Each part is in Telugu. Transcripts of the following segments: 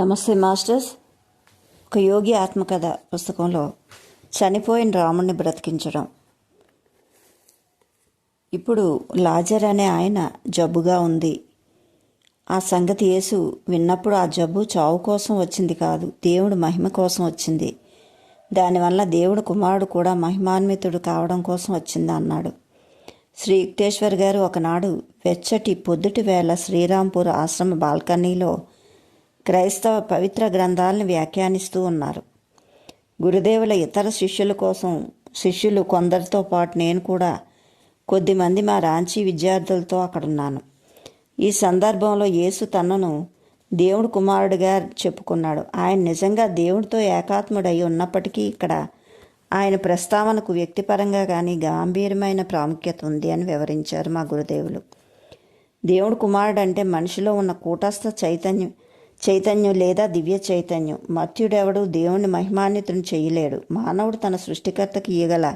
నమస్తే మాస్టర్స్. ఒక యోగి ఆత్మకథ పుస్తకంలో చనిపోయిన రాముణ్ణి బ్రతికించడం. ఇప్పుడు లాజర్ అనే ఆయన జబ్బుగా ఉంది. ఆ సంగతి యేసు విన్నప్పుడు ఆ జబ్బు చావు కోసం వచ్చింది కాదు దేవుడు మహిమ కోసం వచ్చింది. దానివల్ల దేవుడు కుమారుడు కూడా మహిమాన్వితుడు కావడం కోసం వచ్చింది అన్నాడు. శ్రీ యుక్తేశ్వర్ గారు ఒకనాడు వెచ్చటి పొద్దుటి వేళ శ్రీరాంపూర్ ఆశ్రమ బాల్కనీలో క్రైస్తవ పవిత్ర గ్రంథాలను వ్యాఖ్యానిస్తూ ఉన్నారు. గురుదేవుల ఇతర శిష్యుల కోసం శిష్యులు కొందరితో పాటు నేను కూడా కొద్దిమంది మా రాంచీ విద్యార్థులతో అక్కడున్నాను. ఈ సందర్భంలో యేసు తనను దేవుడు కుమారుడిగా చెప్పుకున్నాడు. ఆయన నిజంగా దేవుడితో ఏకాత్ముడై ఉన్నప్పటికీ ఇక్కడ ఆయన ప్రస్తావనకు వ్యక్తిపరంగా కానీ గంభీరమైన ప్రాముఖ్యత ఉంది అని వివరించారు మా గురుదేవులు. దేవుడు కుమారుడు అంటే మనిషిలో ఉన్న కూటస్థ చైతన్యం చైతన్యం లేదా దివ్య చైతన్యం. మత్యుడెవడు దేవుని మహిమాన్వితుని చేయలేడు. మానవుడు తన సృష్టికర్తకి ఇయ్యగల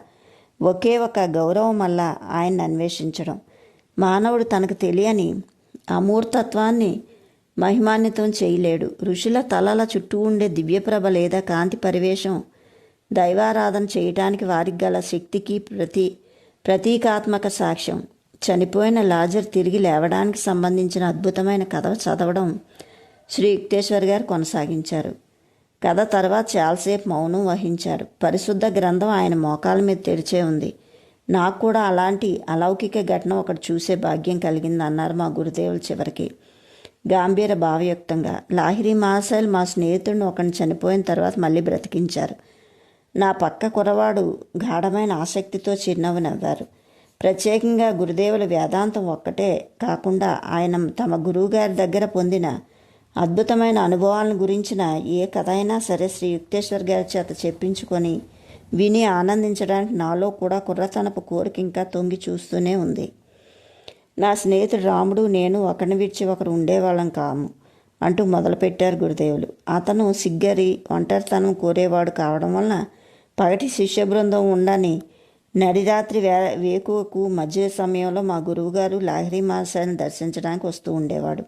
ఒకే ఒక గౌరవం వల్ల ఆయన్ని అన్వేషించడం. మానవుడు తనకు తెలియని అమూర్తత్వాన్ని మహిమాన్వితం చేయలేడు. ఋషుల తలల చుట్టూ ఉండే దివ్యప్రభ లేదా కాంతి పరివేశం దైవారాధన చేయటానికి వారికి గల శక్తికి ప్రతి ప్రతీకాత్మక సాక్ష్యం. చనిపోయిన లాజర్ తిరిగి లేవడానికి సంబంధించిన అద్భుతమైన కథ చదవడం శ్రీ యుక్తేశ్వర్ గారు కొనసాగించారు. కథ తర్వాత చాలాసేపు మౌనం వహించారు. పరిశుద్ధ గ్రంథం ఆయన మోకాల మీద తెరిచే ఉంది. నాకు కూడా అలాంటి అలౌకిక ఘటన ఒకటి చూసే భాగ్యం కలిగింది అన్నారు మా గురుదేవులు చివరికి. గాంభీర భావయుక్తంగా లాహిరి మహాశైల్ మా స్నేహితుడిని ఒకరిని చనిపోయిన తర్వాత మళ్ళీ బ్రతికించారు. నా పక్క కురవాడు గాఢమైన ఆసక్తితో చిరునవ్వు నవ్వారు. ప్రత్యేకంగా గురుదేవుల వేదాంతం ఒక్కటే కాకుండా ఆయన తమ గురువుగారి దగ్గర పొందిన అద్భుతమైన అనుభవాలను గురించిన ఏ కథ అయినా సరే శ్రీ యుక్తేశ్వర్ గారి చేత చెప్పించుకొని విని ఆనందించడానికి నాలో కూడా కుర్రతనపు కోరిక ఇంకా తొంగి చూస్తూనే ఉంది. నా స్నేహితుడు రాముడు నేను ఒకరిని విడిచి ఒకరు ఉండేవాళ్ళం కాము అంటూ మొదలుపెట్టారు గురుదేవులు. అతను సిగ్గరి ఒంటరితనం కోరేవాడు కావడం వలన పగటి శిష్య బృందం ఉండని నడిరాత్రి వే వేకువకు మధ్య సమయంలో మా గురువుగారు లాహిరి మాసాన్ని దర్శించడానికి వస్తూ ఉండేవాడు.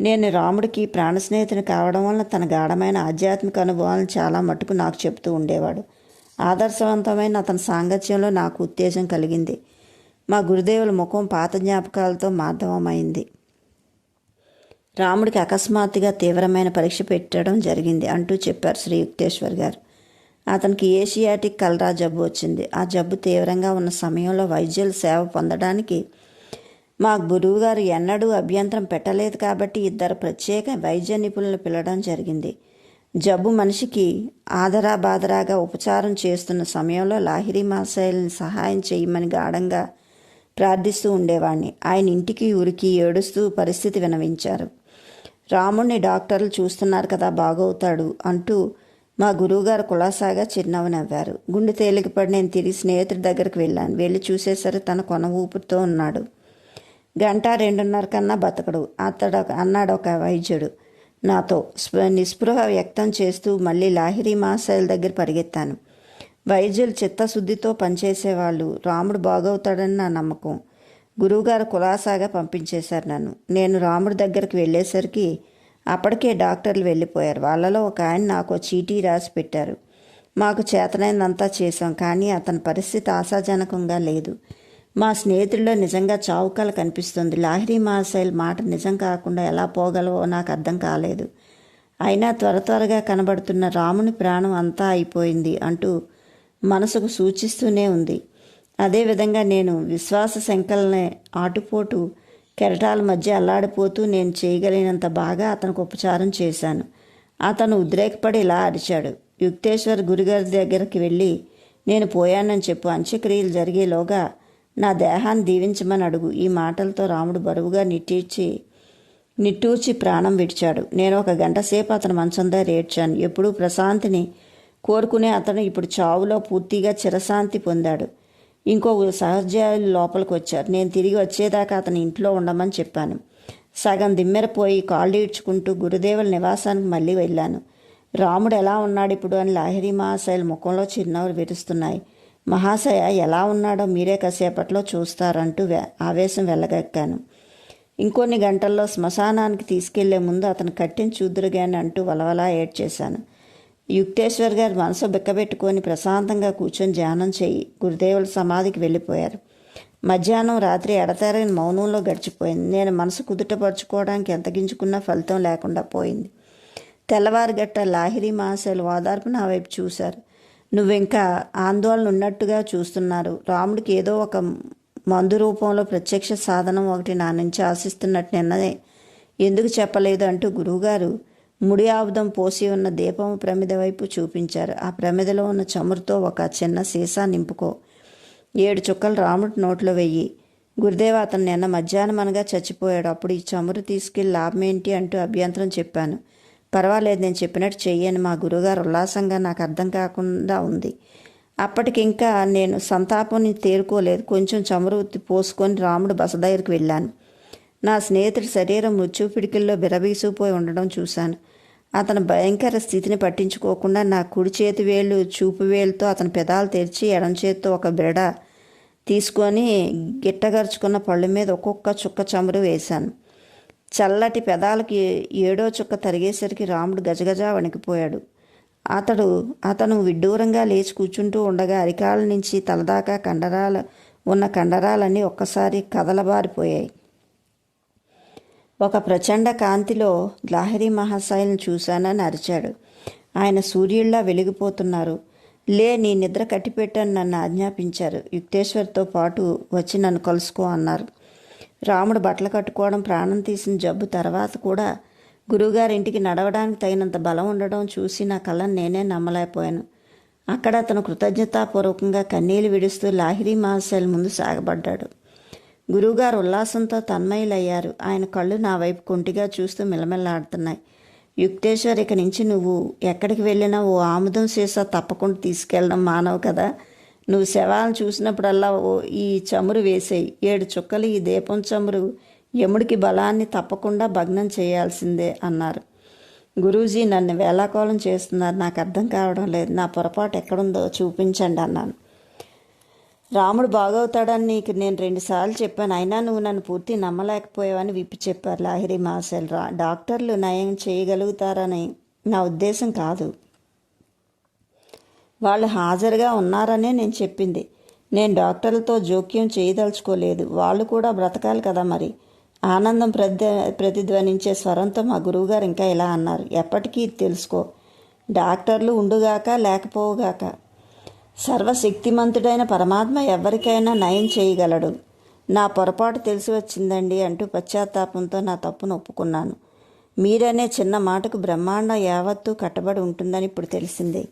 నేను రాముడికి ప్రాణ స్నేహితుని కావడం వలన తన గాఢమైన ఆధ్యాత్మిక అనుభవాలను చాలా మటుకు నాకు చెప్తూ ఉండేవాడు. ఆదర్శవంతమైన అతని సాంగత్యంలో నాకు ఉత్తేజం కలిగింది. మా గురుదేవుల ముఖం పాత జ్ఞాపకాలతో మాధవమైంది రాముడికి అకస్మాత్తుగా తీవ్రమైన పరీక్ష పెట్టడం జరిగింది అంటూ చెప్పారు శ్రీ యుక్తేశ్వర్ గారు. అతనికి ఏషియాటిక్ కలరా జబ్బు వచ్చింది. ఆ జబ్బు తీవ్రంగా ఉన్న సమయంలో వైద్యుల సేవ పొందడానికి మా గురువుగారు ఎన్నడూ అభ్యంతరం పెట్టలేదు కాబట్టి ఇద్దరు ప్రత్యేక వైద్య నిపుణులు పిలవడం జరిగింది. జబ్బు మనిషికి ఆదరా బాదరాగా ఉపచారం చేస్తున్న సమయంలో లాహిరి మాసాయిల్ని సహాయం చేయమని గాఢంగా ప్రార్థిస్తూ ఉండేవాడిని ఆయన ఇంటికి ఉరికి ఏడుస్తూ పరిస్థితి వినవించారు. రాముణ్ణి డాక్టర్లు చూస్తున్నారు కదా బాగవుతాడు అంటూ మా గురువుగారు కులాసాగా చిరునవ్వు నవ్వారు గుండె తేలికపడి నేను తిరిగి స్నేహితుడి దగ్గరికి వెళ్ళాను. వెళ్ళి చూసేసరి తన కొన ఊపిరితో ఉన్నాడు. గంట రెండున్నర కన్నా బతకడు. అతడు అన్నాడు ఒక వైద్యుడు. నాతో నిస్పృహ వ్యక్తం చేస్తూ మళ్ళీ లాహిరి మాసాయిల దగ్గర పరిగెత్తాను. వైద్యులు చిత్తశుద్ధితో పనిచేసేవాళ్ళు. రాముడు బాగవుతాడని నా నమ్మకం. గురువుగారు కులాసాగా పంపించేశారు నన్ను. నేను రాముడి దగ్గరికి వెళ్ళేసరికి అప్పటికే డాక్టర్లు వెళ్ళిపోయారు. వాళ్ళలో ఒక ఆయన నాకు చీటీ రాసి పెట్టారు. మాకు చేతనైనంతా చేశాం కానీ అతని పరిస్థితి ఆశాజనకంగా లేదు. మా స్నేహితుల్లో నిజంగా చావుకల కనిపిస్తుంది. లాహిరి మాసైల్ మాట నిజం కాకుండా ఎలా పోగలవో నాకు అర్థం కాలేదు. అయినా త్వర త్వరగా కనబడుతున్న రాముని ప్రాణం అంతా అయిపోయింది అంటూ మనసుకు సూచిస్తూనే ఉంది. అదేవిధంగా నేను విశ్వాస శంకలనే ఆటుపోటు కెరటాల మధ్య అల్లాడిపోతూ నేను చేయగలిగినంత బాగా అతనికి ఉపచారం చేశాను. అతను ఉద్రేకపడి ఇలా అరిచాడు. యుక్తేశ్వర్ గురుగారి దగ్గరికి వెళ్ళి నేను పోయానని చెప్పు. అంత్యక్రియలు జరిగేలోగా నా దేహాన్ని దీవించమని అడుగు. ఈ మాటలతో రాముడు బరువుగా నిట్టిర్చి నిట్టూర్చి ప్రాణం విడిచాడు. నేను ఒక గంట సేపు అతను మంచం దగ్గర ఏడ్చాను. ఎప్పుడూ ప్రశాంతిని కోరుకునే అతను ఇప్పుడు చావులో పూర్తిగా చిరశాంతి పొందాడు. ఇంకో సహజాయులు లోపలికి వచ్చారు. నేను తిరిగి వచ్చేదాకా అతని ఇంట్లో ఉండమని చెప్పాను. సగం దిమ్మెరపోయి కాళ్ళు ఈడ్చుకుంటూ గురుదేవుల నివాసానికి మళ్ళీ వెళ్ళాను. రాముడు ఎలా ఉన్నాడు ఇప్పుడు అని లాహిరి మహాశైలు ముఖంలో చిరునవ్వులు విరుస్తున్నాయి. మహాశయ ఎలా ఉన్నాడో మీరే కాసేపట్లో చూస్తారంటూ ఆవేశం వెళ్ళగక్కాను ఇంకొన్ని గంటల్లో శ్మశానానికి తీసుకెళ్ళే ముందు అతను కట్టిన చూద్దురుగాని అంటూ వలవలా ఏడ్చేశాను. యుక్తేశ్వర్ గారు మనసు బిక్కబెట్టుకొని ప్రశాంతంగా కూర్చొని ధ్యానం చేయి గురుదేవుల సమాధికి వెళ్ళిపోయారు. మధ్యాహ్నం రాత్రి ఎడతెరని మౌనంలో గడిచిపోయింది. నేను మనసు కుదుటపరుచుకోవడానికి ఎంతగించుకున్నా ఫలితం లేకుండా పోయింది. తెల్లవారుగట్ట లాహిరి మహాశయులు ఓదార్పు నా వైపు చూశారు. నువ్వింకా ఆందోళన ఉన్నట్టుగా చూస్తున్నారు. రాముడికి ఏదో ఒక మందు రూపంలో ప్రత్యక్ష సాధనం ఒకటి నా నుంచి ఆశిస్తున్నట్టు నిన్నదే ఎందుకు చెప్పలేదు అంటూ గురువుగారు ముడి ఆయుధం పోసి ఉన్న దీపం ప్రమిద వైపు చూపించారు. ఆ ప్రమిదలో ఉన్న చమురుతో ఒక చిన్న సీసా నింపుకో. ఏడు చుక్కలు రాముడి నోట్లో వెయ్యి. గురుదేవ అతను నిన్న మధ్యాహ్నం అనగా చచ్చిపోయాడు. అప్పుడు ఈ చమురు తీసుకెళ్ళి లాభం ఏంటి అంటూ అభ్యంతరం చెప్పాను. పర్వాలేదు నేను చెప్పినట్టు చెయ్యని. మా గురుగారు ఉల్లాసంగా నాకు అర్థం కాకుండా ఉంది. అప్పటికింకా నేను సంతాపం తేరుకోలేదు. కొంచెం చమురు పోసుకొని రాముడు బస దగ్గరికి వెళ్ళాను. నా స్నేహితుడి శరీరం మృత్యు పిడికిల్లో బిరబీసుకుపోయి ఉండడం చూశాను. అతని భయంకర స్థితిని పట్టించుకోకుండా నా కుడి చేతి వేళ్ళు చూపు వేలుతో అతని పెదాలు తెరిచి ఎడం చేతితో ఒక బిరడ తీసుకొని గిట్టగరుచుకున్న పళ్ళు మీద ఒక్కొక్క చుక్క చమురు వేశాను. చల్లటి పెదాలకి ఏడో చుక్క తరిగేసరికి రాముడు గజగజ వణికిపోయాడు. అతడు అతను విడ్డూరంగా లేచి కూర్చుంటూ ఉండగా అరికాల నుంచి తలదాకా కండరాలు ఉన్న కండరాలన్నీ ఒక్కసారి కదలబారిపోయాయి. ఒక ప్రచండ కాంతిలో లాహరి మహాశైలను చూశానని అరిచాడు. ఆయన సూర్యుల్లా వెలిగిపోతున్నారు. లే నీ నిద్ర కట్టిపెట్టని నన్ను ఆజ్ఞాపించారు. యుక్తేశ్వర్తో పాటు వచ్చి నన్ను కలుసుకో అన్నారు. రాముడు బట్టలు కట్టుకోవడం ప్రాణం తీసిన జబ్బు తర్వాత కూడా గురువుగారింటికి నడవడానికి తగినంత బలం ఉండడం చూసి నా కళ్ళని నేనే నమ్మలేకపోయాను. అక్కడ అతను కృతజ్ఞతాపూర్వకంగా కన్నీళ్ళు విడుస్తూ లాహిరి మహాశైల ముందు సాగబడ్డాడు. గురువుగారు ఉల్లాసంతో తన్మయులయ్యారు. ఆయన కళ్ళు నా వైపు కొంటిగా చూస్తూ మిలమిల్లాడుతున్నాయి యుక్తేశ్వర్ ఇక నుంచి నువ్వు ఎక్కడికి వెళ్ళినా ఓ ఆముదం సీసా తప్పకుండా తీసుకెళ్ళడం మానవు కదా. నువ్వు శవాలను చూసినప్పుడల్లా ఓ ఈ చమురు వేసేయి. ఏడు చుక్కలు ఈ దీపం చమురు. యముడికి బలాన్ని తప్పకుండా భగ్నం చేయాల్సిందే అన్నారు. గురూజీ నన్ను వేలాకోలం చేస్తున్నారు. నాకు అర్థం కావడం లేదు. నా పొరపాటు ఎక్కడుందో చూపించండి అన్నాను. రాముడు బాగవుతాడని నీకు నేను రెండుసార్లు చెప్పాను. అయినా నువ్వు నన్ను పూర్తి నమ్మలేకపోయావని విప్పి చెప్పారు లాహిరి మాసెల్ రా డాక్టర్లు నయం చేయగలుగుతారని నా ఉద్దేశం కాదు. వాళ్ళు హాజరుగా ఉన్నారనే నేను చెప్పింది. నేను డాక్టర్లతో జోక్యం చేయదలుచుకోలేదు. వాళ్ళు కూడా బ్రతకాలి కదా మరి. ఆనందం ప్రతి ప్రతిధ్వనించే స్వరంతో మా గురువుగారు ఇంకా ఇలా అన్నారు. ఎప్పటికీ తెలుసుకో డాక్టర్లు ఉండుగాక లేకపోవుగాక. సర్వశక్తిమంతుడైన పరమాత్మ ఎవరికైనా నయం చేయగలడు. నా పొరపాటు తెలిసి వచ్చిందండి అంటూ పశ్చాత్తాపంతో నా తప్పును ఒప్పుకున్నాను. మీరనే చిన్న మాటకు బ్రహ్మాండం యావత్తూ కట్టబడి ఉంటుందని ఇప్పుడు తెలిసింది.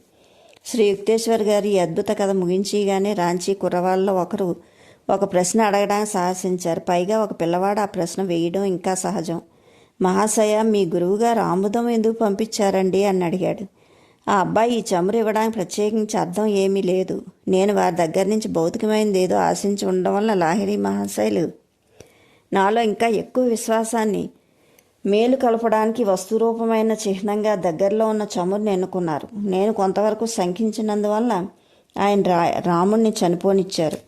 శ్రీ యుక్తేశ్వర్ గారి ఈ అద్భుత కథ ముగించిగానే రాంచీ కుర్రవాళ్ళలో ఒకరు ఒక ప్రశ్న అడగడానికి సాహసించారు. పైగా ఒక పిల్లవాడు ఆ ప్రశ్న వేయడం ఇంకా సహజం. మహాశయ మీ గురువుగారు ఆముదం ఎందుకు పంపించారండి? అని అడిగాడు. ఆ అబ్బాయి ఈ చమురు ఇవ్వడానికి ప్రత్యేకించి అర్థం ఏమీ లేదు. నేను వారి దగ్గర నుంచి భౌతికమైనది ఏదో ఆశించి ఉండడం వల్ల లాహిరి మహాశైలు నాలో ఇంకా ఎక్కువ విశ్వాసాన్ని మేలు కలపడానికి వస్తురూపమైన చిహ్నంగా దగ్గరలో ఉన్న చమురుని ఎన్నుకున్నారు. నేను కొంతవరకు శంకించినందువల్ల ఆయన రా రాముణ్ణి చనిపోనిచ్చారు.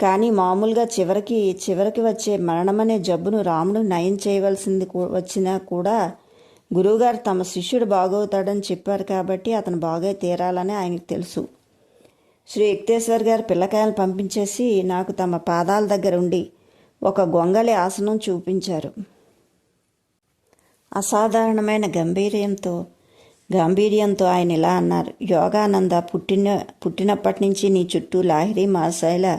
కానీ మామూలుగా చివరికి చివరికి వచ్చే మరణమనే జబ్బును రాముడు నయం చేయవలసింది వచ్చినా కూడా గురువుగారు తమ శిష్యుడు బాగవుతాడని చెప్పారు కాబట్టి అతను బాగా తీరాలని ఆయనకు తెలుసు. శ్రీ యుక్తేశ్వర్ గారు పిల్లకాయలు పంపించేసి నాకు తమ పాదాల దగ్గర ఉండి ఒక గొంగలి ఆసనం చూపించారు. అసాధారణమైన గంభీర్యంతో గాంభీర్యంతో ఆయన ఇలా అన్నారు యోగానంద పుట్టిన పుట్టినప్పటి నుంచి నీ చుట్టూ లాహిరి మాసాయిల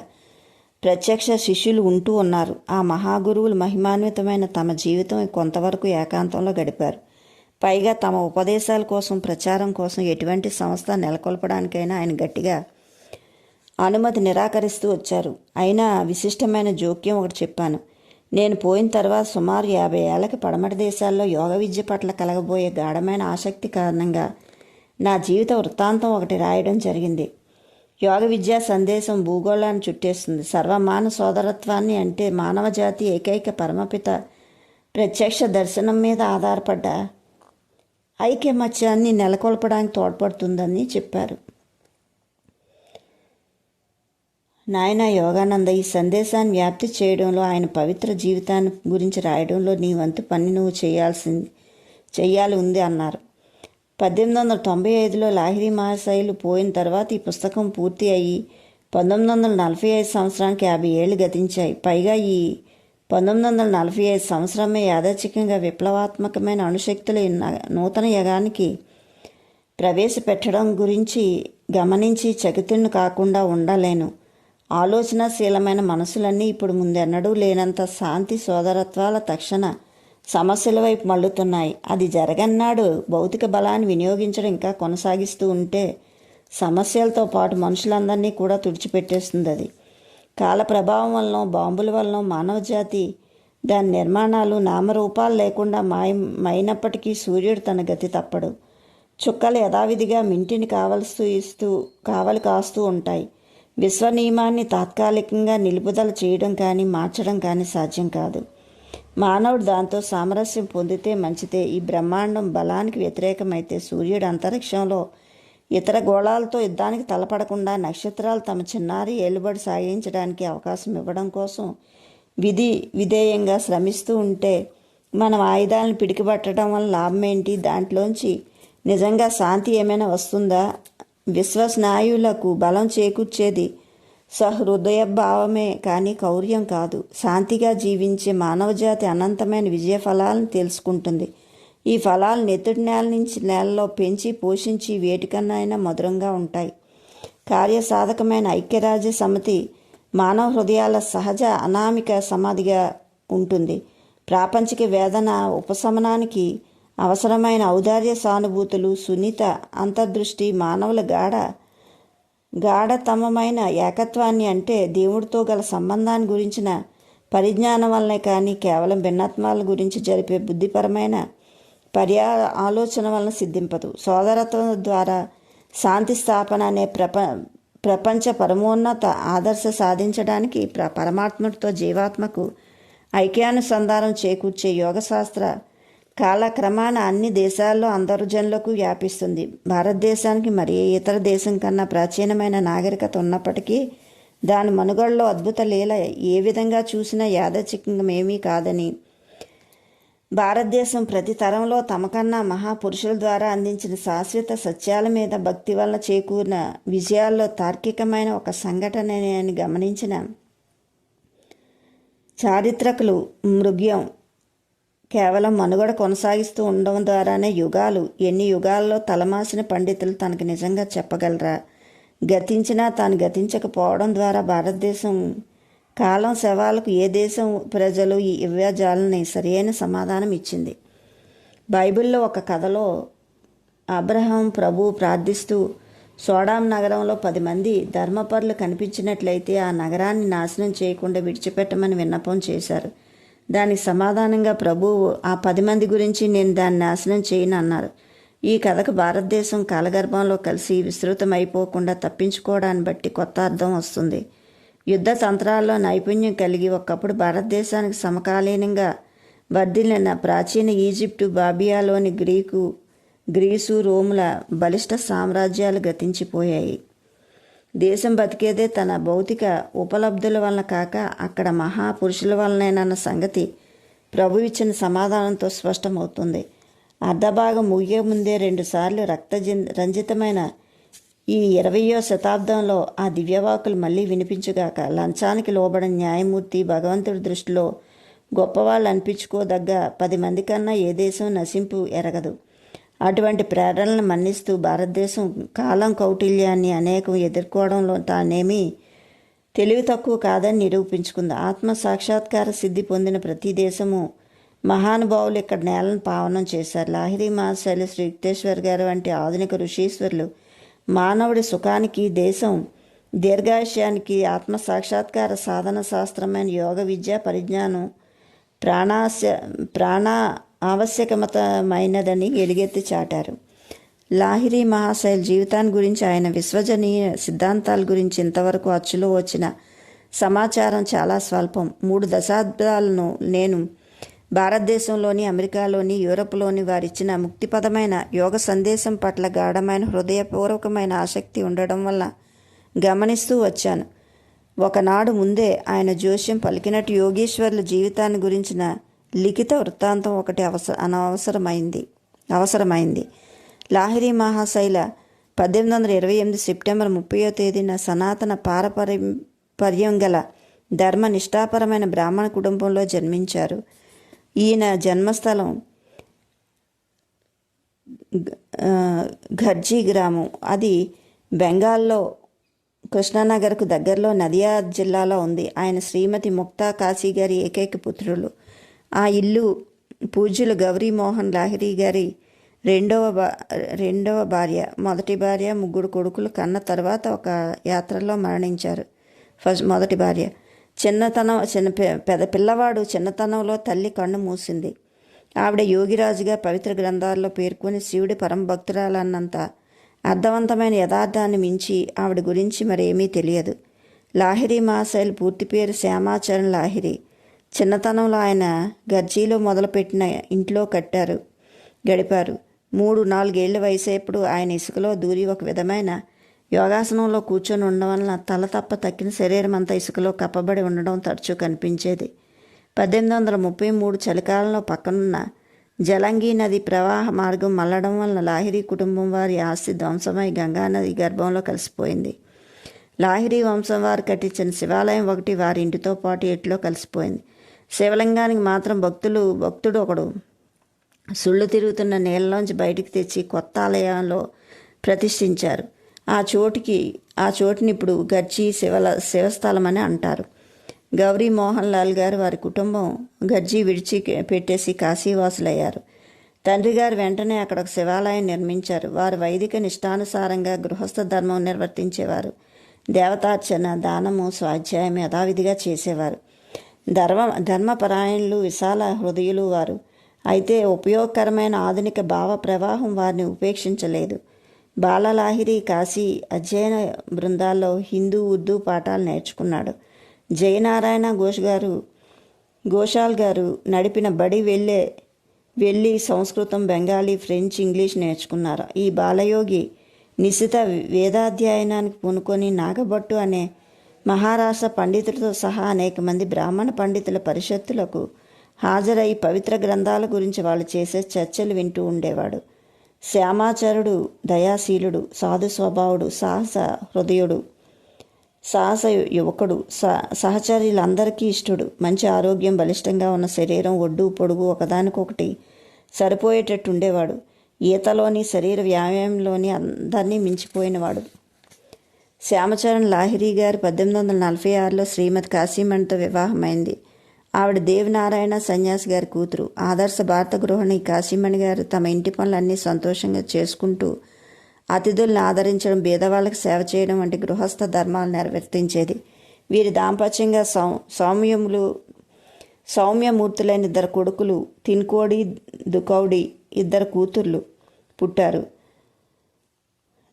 ప్రత్యక్ష శిష్యులు ఉంటూ ఉన్నారు. ఆ మహాగురువులు మహిమాన్వితమైన తమ జీవితం కొంతవరకు ఏకాంతంలో గడిపారు. పైగా తమ ఉపదేశాల కోసం ప్రచారం కోసం ఎటువంటి సంస్థ నెలకొల్పడానికైనా ఆయన గట్టిగా అనుమతి నిరాకరిస్తూ వచ్చారు. అయినా విశిష్టమైన జోక్యం ఒకటి చెప్పాను. నేను పోయిన తర్వాత సుమారు యాభై ఏళ్ళకి పడమటి దేశాల్లో యోగ విద్య పట్ల కలగబోయే గాఢమైన ఆసక్తి కారణంగా నా జీవిత వృత్తాంతం ఒకటి రాయడం జరిగింది. యోగ విద్యా సందేశం భూగోళాన్ని చుట్టేస్తుంది. సర్వమాన సోదరత్వాన్ని అంటే మానవ జాతి ఏకైక పరమపిత ప్రత్యక్ష దర్శనం మీద ఆధారపడ్డ ఐక్యమత్యాన్ని నెలకొల్పడానికి తోడ్పడుతుందని చెప్పారు. నాయన యోగానంద ఈ సందేశాన్ని వ్యాప్తి చేయడంలో ఆయన పవిత్ర జీవితాన్ని గురించి రాయడంలో నీ వంతు పని నువ్వు చేయాల్సింది చెయ్యాలి ఉంది అన్నారు. పద్దెనిమిది వందల తొంభై ఐదులో లాహిరి మహాశైలు పోయిన తర్వాత ఈ పుస్తకం పూర్తి అయ్యి పంతొమ్మిది వందల నలభై ఐదు సంవత్సరానికి యాభై ఏళ్ళు గతించాయి. పైగా ఈ పంతొమ్మిది వందల నలభై ఐదు సంవత్సరమే యాదచ్చికంగా విప్లవాత్మకమైన అణుశక్తుల నూతన యుగానికి ప్రవేశపెట్టడం గురించి గమనించి చకితుణ్ణి కాకుండా ఉండలేను. ఆలోచనాశీలమైన మనసులన్నీ ఇప్పుడు ముందెన్నడూ లేనంత శాంతి సోదరత్వాల తక్షణ సమస్యల వైపు మళ్ళుతున్నాయి. అది జరగన్నాడు. భౌతిక బలాన్ని వినియోగించడం ఇంకా కొనసాగిస్తూ ఉంటే సమస్యలతో పాటు మనుషులందరినీ కూడా తుడిచిపెట్టేస్తుంది అది. కాల ప్రభావం వలన బాంబుల వలన మానవ జాతి దాని నిర్మాణాలు నామరూపాలు లేకుండా మాయమైనప్పటికీ సూర్యుడు తన గతి తప్పడు. చుక్కలు యథావిధిగా మింటిని కావలస్తూ ఇస్తూ కావలి కాస్తూ ఉంటాయి. విశ్వ నియమాన్ని తాత్కాలికంగా నిలుపుదల చేయడం కానీ మార్చడం కానీ సాధ్యం కాదు. మానవుడు దాంతో సామరస్యం పొందితే మంచిదే. ఈ బ్రహ్మాండం బలానికి వ్యతిరేకమైతే సూర్యుడు అంతరిక్షంలో ఇతర గోళాలతో యుద్ధానికి తలపడకుండా నక్షత్రాలు తమ చిన్నారి ఏలుబడి సాగించడానికి అవకాశం ఇవ్వడం కోసం విధి విధేయంగా శ్రమిస్తూ ఉంటే మనం ఆయుధాలను పిడికిపట్టడం వల్ల లాభం ఏంటి? దాంట్లోంచి నిజంగా శాంతి ఏమైనా వస్తుందా? విశ్వస్నాయులకు బలం చేకూర్చేది సహృదయ భావమే కానీ కౌర్యం కాదు. శాంతిగా జీవించే మానవజాతి అనంతమైన విజయ ఫలాలను తెలుసుకుంటుంది. ఈ ఫలాలు నెత్తుటి నేల నుంచి నేలలో పెంచి పోషించి వేటికన్నా అయినా మధురంగా ఉంటాయి. కార్యసాధకమైన ఐక్యరాజ్య సమితి మానవ హృదయాల సహజ అనామిక సమాధిగా ఉంటుంది. ప్రాపంచిక వేదన ఉపశమనానికి అవసరమైన ఔదార్య సానుభూతులు సున్నిత అంతర్దృష్టి మానవుల గాఢ గాఢతమమైన ఏకత్వాన్ని అంటే దేవుడితో గల సంబంధాన్ని గురించిన పరిజ్ఞానం వల్లనే కానీ కేవలం భిన్నత్వాల గురించి జరిపే బుద్ధిపరమైన పర్యా ఆలోచన వలన సిద్ధింపదు. సోదరత్వం ద్వారా శాంతి స్థాపన అనే ప్రప ప్రపంచ పరమోన్నత ఆదర్శ సాధించడానికి ప్ర పరమాత్ముడితో జీవాత్మకు ఐక్యానుసంధానం చేకూర్చే యోగశాస్త్ర కాలక్రమాన అన్ని దేశాల్లో అందరు జనులకు వ్యాపిస్తుంది. భారతదేశానికి మరి ఇతర దేశం కన్నా ప్రాచీనమైన నాగరికత ఉన్నప్పటికీ దాని మనుగడలో అద్భుత లీల ఏ విధంగా చూసినా యాదచికంగమేమీ కాదని. భారతదేశం ప్రతి తరంలో తమకన్నా మహాపురుషుల ద్వారా అందించిన శాశ్వత సత్యాల మీద భక్తి వల్ల చేకూరిన విజయాల్లో తార్కికమైన ఒక సంఘటన అని గమనించిన చారిత్రకులు మృగ్యం. కేవలం మనుగడ కొనసాగిస్తూ ఉండడం ద్వారానే యుగాలు ఎన్ని యుగాల్లో తలమాసిన పండితులు తనకు నిజంగా చెప్పగలరా? గతించినా తాను గతించకపోవడం ద్వారా భారతదేశం కాలం శవాలకు ఏ దేశం ప్రజలు ఈ ఇవ్యాజాలని సరియైన సమాధానం ఇచ్చింది. బైబిల్లో ఒక కథలో అబ్రహాం ప్రభు ప్రార్థిస్తూ సోడాం నగరంలో పది మంది ధర్మపరులు కనిపించినట్లయితే ఆ నగరాన్ని నాశనం చేయకుండా విడిచిపెట్టమని విన్నపం చేశారు. దానికి సమాధానంగా ప్రభువు ఆ పది మంది గురించి నేను దాన్ని నాశనం చేయను అన్నారు. ఈ కథకు భారతదేశం కాలగర్భంలో కలిసి విస్తృతమైపోకుండా తప్పించుకోవడాన్ని బట్టి కొత్త అర్థం వస్తుంది. యుద్ధ తంత్రాల్లో నైపుణ్యం కలిగి ఒకప్పుడు భారతదేశానికి సమకాలీనంగా వర్ధిల్లిన ప్రాచీన ఈజిప్టు బాబియాలోని గ్రీకు గ్రీసు రోముల బలిష్ట సామ్రాజ్యాలు గతించిపోయాయి. దేశం బతికేదే తన భౌతిక ఉపలబ్ధుల వలన కాక అక్కడ మహాపురుషుల వలనేనన్న సంగతి ప్రభు ఇచ్చిన సమాధానంతో స్పష్టమవుతుంది. అర్ధభాగం ముగియే ముందే రెండుసార్లు రక్త రంజితమైన ఈ ఇరవయో శతాబ్దంలో ఆ దివ్యవాకులు మళ్ళీ వినిపించుగాక లంచానికి లోబడిన న్యాయమూర్తి భగవంతుడి దృష్టిలో గొప్పవాళ్ళు అనిపించుకోదగ్గ పది మంది కన్నా ఏ దేశం నశింపు ఎరగదు. అటువంటి ప్రేరణలను మన్నిస్తూ భారతదేశం కాలం కౌటిల్యాన్ని అనేకం ఎదుర్కోవడంలో తానేమీ తెలివి తక్కువ కాదని నిరూపించుకుంది. ఆత్మ సాక్షాత్కార సిద్ధి పొందిన ప్రతి దేశము మహానుభావులు ఇక్కడ నేలను పావనం చేశారు. లాహిరి మహాశైలి శ్రీయుక్తేశ్వర్ గారు వంటి ఆధునిక ఋషీశ్వరులు మానవుడి సుఖానికి దేశం దీర్ఘాశయానికి ఆత్మ సాక్షాత్కార సాధన శాస్త్రమైన యోగ విద్య పరిజ్ఞానం ప్రాణాశ ప్రాణ ఆవశ్యకమతమైనదని ఎలుగెత్తి చాటారు. లాహిరి మహాశైల్ జీవితాన్ని గురించి ఆయన విశ్వజనీయ సిద్ధాంతాల గురించి ఇంతవరకు అచ్చులో వచ్చిన సమాచారం చాలా స్వల్పం. మూడు దశాబ్దాలను నేను భారతదేశంలోని అమెరికాలోని యూరప్లోని వారిచ్చిన ముక్తిపదమైన యోగ సందేశం పట్ల గాఢమైన హృదయపూర్వకమైన ఆసక్తి ఉండడం వల్ల గమనిస్తూ వచ్చాను. ఒకనాడు ముందే ఆయన జోస్యం పలికినట్టు యోగేశ్వర్ల జీవితాన్ని గురించిన లిఖిత వృత్తాంతం ఒకటి అవస అనవసరమైంది అవసరమైంది. లాహిరి మహాశైల పద్దెనిమిది వందల ఇరవై ఎనిమిది సెప్టెంబర్ ముప్పయో తేదీన సనాతన పారపర్యం గల ధర్మ నిష్ఠాపరమైన బ్రాహ్మణ కుటుంబంలో జన్మించారు. ఈయన జన్మస్థలం ఘర్జీ గ్రామం. అది బెంగాల్లో కృష్ణానగర్కు దగ్గరలో నదియా జిల్లాలో ఉంది. ఆయన శ్రీమతి ముక్తా కాశీ గారి ఏకైక పుత్రులు. ఆ ఇల్లు పూజ్యులు గౌరీ మోహన్ లాహిరి గారి రెండవ భా రెండవ భార్య మొదటి భార్య ముగ్గురు కొడుకులు కన్న తర్వాత ఒక యాత్రలో మరణించారు. ఫస్ట్ మొదటి భార్య. చిన్నతనం చిన్న పెద్ద పిల్లవాడు చిన్నతనంలో తల్లి కన్ను మూసింది. ఆవిడ యోగిరాజుగా పవిత్ర గ్రంథాల్లో పేర్కొని శివుడి పరమ భక్తురాలన్నంత అర్థవంతమైన యథార్థాన్ని మించి ఆవిడ గురించి మరేమీ తెలియదు. లాహిరి మాసైల్ పూర్తి పేరు శ్యామాచరణ్ లాహిరి. చిన్నతనంలో ఆయన గర్జీలో మొదలుపెట్టిన ఇంట్లో కట్టారు గడిపారు. మూడు నాలుగేళ్ళ వయసేప్పుడు ఆయన ఇసుకలో దూరి ఒక విధమైన యోగాసనంలో కూర్చొని ఉండడం వలన తల తప్ప తక్కిన శరీరం అంతా ఇసుకలో కప్పబడి ఉండడం తరచూ కనిపించేది. పద్దెనిమిది వందల ముప్పై మూడు చలికాలంలో పక్కనున్న జలంగి నది ప్రవాహ మార్గం మల్లడం వలన లాహిరి కుటుంబం వారి ఆస్తి ధ్వంసమై గంగా నది గర్భంలో కలిసిపోయింది. లాహిరి వంశం వారు కట్టించిన శివాలయం ఒకటి వారి ఇంటితో పాటు ఎట్లో కలిసిపోయింది. శివలింగానికి మాత్రం భక్తులు భక్తుడు ఒకడు. సుళ్ళు తిరుగుతున్న నీళ్ళలోంచి బయటికి తెచ్చి కొత్త ఆలయంలో ప్రతిష్ఠించారు. ఆ చోటుకి ఆ చోటుని ఇప్పుడు గర్జీ శివల శివస్థలం అని అంటారు. గౌరీ మోహన్ లాల్ గారు వారి కుటుంబం గర్జీ విడిచి పెట్టేసి కాశీవాసులయ్యారు. తండ్రి గారు వెంటనే అక్కడ ఒక శివాలయం నిర్మించారు. వారు వైదిక నిష్టానుసారంగా గృహస్థ ధర్మం నిర్వర్తించేవారు. దేవతార్చన దానము స్వాధ్యాయం యథావిధిగా చేసేవారు. ధర్మ ధర్మపరాయణులు విశాల హృదయులు వారు. అయితే ఉపయోగకరమైన ఆధునిక భావ ప్రవాహం వారిని ఉపేక్షించలేదు. బాలలాహిరి కాశీ అధ్యయన బృందాల్లో హిందూ ఉర్దూ పాఠాలు నేర్చుకున్నాడు. జయనారాయణ ఘోష్ గారు ఘోషాల్ గారు నడిపిన బడి వెళ్ళే వెళ్ళి సంస్కృతం బెంగాలీ ఫ్రెంచ్ ఇంగ్లీష్ నేర్చుకున్నారు. ఈ బాలయోగి నిశిత వేదాధ్యయనానికి పూనుకొని నాగభట్టు అనే మహారాష్ట్ర పండితులతో సహా అనేక మంది బ్రాహ్మణ పండితుల పరిషత్తులకు హాజరై పవిత్ర గ్రంథాల గురించి వాళ్ళు చేసే చర్చలు వింటూ ఉండేవాడు. శ్యామాచారుడు దయాశీలుడు సాధు స్వభావుడు సాహస హృదయుడు సాహస యువకుడు స సహచరులందరికీ ఇష్టడు. మంచి ఆరోగ్యం బలిష్టంగా ఉన్న శరీరం ఒడ్డు పొడుగు ఒకదానికొకటి సరిపోయేటట్టు ఉండేవాడు ఈతలోని శరీర వ్యాయామంలోని అందరినీ మించిపోయినవాడు. శ్యామచరణ్ లాహిరి గారు పద్దెనిమిది వందల నలభై ఆరులో శ్రీమతి కాశీమణితో వివాహమైంది. ఆవిడ దేవనారాయణ సన్యాసి గారి కూతురు. ఆదర్శ భారత గృహిణి కాశీమణి గారు తమ ఇంటి పనులన్నీ సంతోషంగా చేసుకుంటూ అతిథుల్ని ఆదరించడం బీదవాళ్ళకి సేవ చేయడం వంటి గృహస్థ ధర్మాలు నెరవేర్తించేది. వీరి దాంపత్యంగా సౌ సౌమ్యములు సౌమ్యమూర్తులైన ఇద్దరు కొడుకులు తిన్కోడి దుకౌడి ఇద్దరు కూతుర్లు పుట్టారు.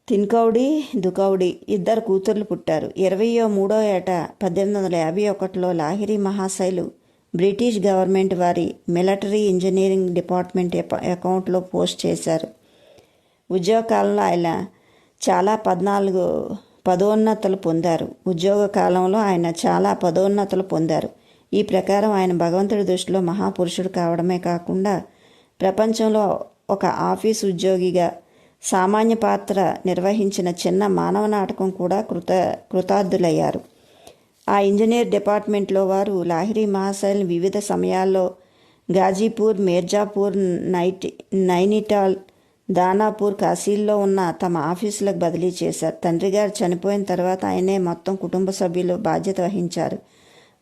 తిన్కౌడి దుకౌడి ఇద్దరు కూతుర్లు పుట్టారు. ఇరవయో మూడో ఏట పద్దెనిమిది వందల యాభై ఒకటిలో లాహిరి మహాశైలు బ్రిటిష్ గవర్నమెంట్ వారి మిలిటరీ ఇంజనీరింగ్ డిపార్ట్మెంట్ అకౌంట్లో పోస్ట్ చేశారు. ఉద్యోగ కాలంలో ఆయన చాలా పద్నాలుగు పదోన్నతులు పొందారు. ఉద్యోగ కాలంలో ఆయన చాలా పదోన్నతులు పొందారు. ఈ ప్రకారం ఆయన భగవంతుడి దృష్టిలో మహాపురుషుడు కావడమే కాకుండా ప్రపంచంలో ఒక ఆఫీస్ ఉద్యోగిగా సామాన్య పాత్ర నిర్వహించిన చిన్న మానవ నాటకం కూడా కృత కృతార్థులయ్యారు. ఆ ఇంజనీర్ డిపార్ట్మెంట్లో వారు లాహిరి మహాశైల్ని వివిధ సమయాల్లో గాజీపూర్ మీర్జాపూర్ నైట్ నైనిటాల్ దానాపూర్ కాశీల్లో ఉన్న తమ ఆఫీసులకు బదిలీ చేశారు. తండ్రి గారు చనిపోయిన తర్వాత ఆయనే మొత్తం కుటుంబ సభ్యులు బాధ్యత వహించారు.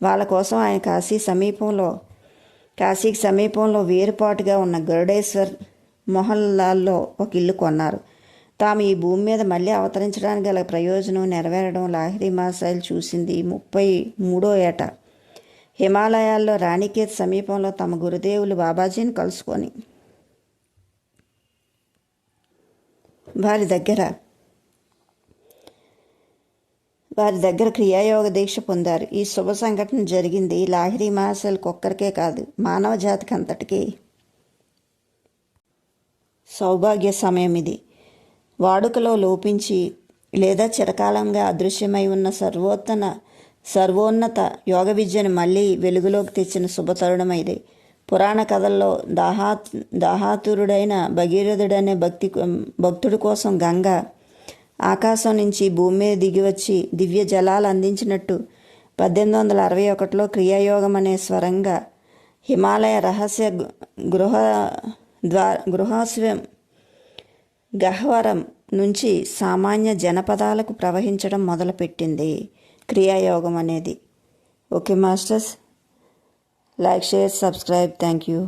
వాళ్ళ కోసం ఆయన కాశీ సమీపంలో కాశీకి సమీపంలో వేరుపాటుగా ఉన్న గరుడేశ్వర్ మొహల్లాల్లో ఒక ఇల్లు కొన్నారు. తాము ఈ భూమి మీద మళ్ళీ అవతరించడానికి గల ప్రయోజనం నెరవేరడం లాహిరి మాసాయిల్ చూసింది ముప్పై మూడో ఏట. హిమాలయాల్లో రాణికేత్ సమీపంలో తమ గురుదేవులు బాబాజీని కలుసుకొని వారి దగ్గర వారి దగ్గర క్రియాయోగ దీక్ష పొందారు. ఈ శుభ సంఘటన జరిగింది లాహిరి మహాశైల్కి ఒక్కరికే కాదు మానవ జాతికి అంతటికీ. సౌభాగ్య సమయం ఇది వాడుకలో లోపించి లేదా చిరకాలంగా అదృశ్యమై ఉన్న సర్వోత్తన సర్వోన్నత యోగ విద్యను మళ్ళీ వెలుగులోకి తెచ్చిన శుభతరుణం ఇది పురాణ కథల్లో దాహా దాహాతురుడైన భగీరథుడనే భక్తి భక్తుడి కోసం గంగ ఆకాశం నుంచి భూమి మీద దిగి వచ్చి దివ్య జలాలు అందించినట్టు పద్దెనిమిది వందల అరవై ఒకటిలో క్రియాయోగం అనే స్వరంగా హిమాలయ రహస్య గృహ ద్వార గృహాశ్వం గహ్వరం నుంచి సామాన్య జనపదాలకు ప్రవహించడం మొదలుపెట్టింది. క్రియాయోగం అనేది. Okay masters. Like share subscribe. Thank you